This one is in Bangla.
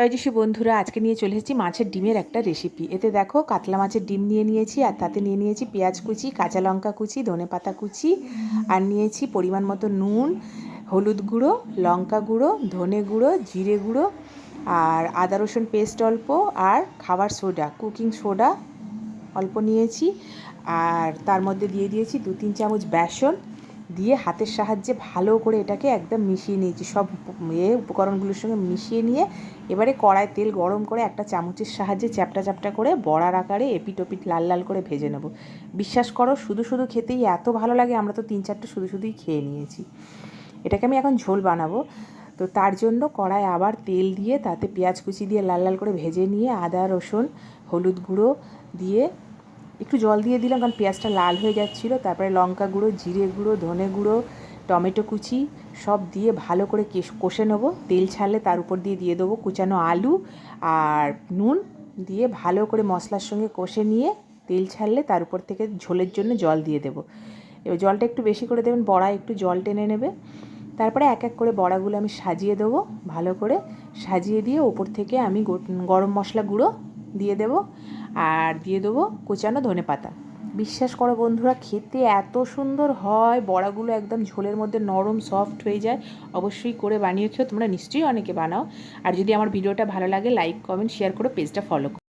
জয়যশী বন্ধুরা, আজকে নিয়ে চলে এসেছি মাছের ডিমের একটা রেসিপি এতে দেখো, কাতলা মাছের ডিম নিয়ে নিয়েছি, আর তাতে নিয়ে নিয়েছি পেঁয়াজ কুচি, কাঁচা লঙ্কা কুচি, ধনে পাতা কুচি, আর নিয়েছি পরিমাণ মতো নুন, হলুদ গুঁড়ো, লঙ্কা গুঁড়ো, ধনে গুঁড়ো, জিরে গুঁড়ো, আর আদা রসুন পেস্ট অল্প, আর খাবার সোডা কুকিং সোডা অল্প নিয়েছি। আর তার মধ্যে দিয়ে দিয়েছি দু তিন চামচ বেসন দিয়ে হাতের সাহায্যে ভালো করে এটাকে একদম মিশিয়ে নিয়েছি। সব এ উপকরণগুলোর সঙ্গে মিশিয়ে নিয়ে এবারে কড়ায় তেল গরম করে একটা চামচের সাহায্যে চ্যাপটা চ্যাপটা করে বড়ার আকারে এপিট ওপিট লাল লাল করে ভেজে নেব। বিশ্বাস করো, শুধু শুধু খেতেই এত ভালো লাগে, আমরা তো তিন চারটে শুধু শুধুই খেয়ে নিয়েছি। এটাকে আমি এখন ঝোল বানাবো। তো তার জন্য কড়ায় আবার তেল দিয়ে তাতে পেঁয়াজ কুচি দিয়ে লাল লাল করে ভেজে নিয়ে আদা, রসুন, হলুদ গুঁড়ো দিয়ে একটু জল দিয়ে দিলাম, কারণ পেঁয়াজটা লাল হয়ে যাচ্ছিল। তারপরে লঙ্কা গুঁড়ো, জিরে গুঁড়ো, ধনে গুঁড়ো, টমেটো কুচি সব দিয়ে ভালো করে কষে নেব। তেল ছাড়লে তার উপর দিয়ে দিয়ে দেবো কুচানো আলু আর নুন দিয়ে ভালো করে মশলার সঙ্গে কষে নিয়ে তেল ছাড়লে তার উপর থেকে ঝোলের জন্য জল দিয়ে দেবো। এবার জলটা একটু বেশি করে দেবেন, বড়া একটু জল টেনে নেবে। তারপরে এক এক করে বড়াগুলো আমি সাজিয়ে দেবো ভালো করে। সাজিয়ে দিয়ে ওপর থেকে আমি গরম মশলা গুঁড়ো দিয়ে দেবো। আর দিয়ে দেবো কুচানো ধনে পাতা। বিশ্বাস করো বন্ধুরা, খেতে এত সুন্দর হয়, বড়াগুলো একদম ঝোলের মধ্যে নরম সফট হয়ে যায়। অবশ্যই করে বানিয়ে খেও তোমরা নিশ্চয়ই অনেকে বানাও। আর যদি আমার ভিডিওটা ভালো লাগে লাইক কমেন্ট শেয়ার করো পেজটা ফলো করো।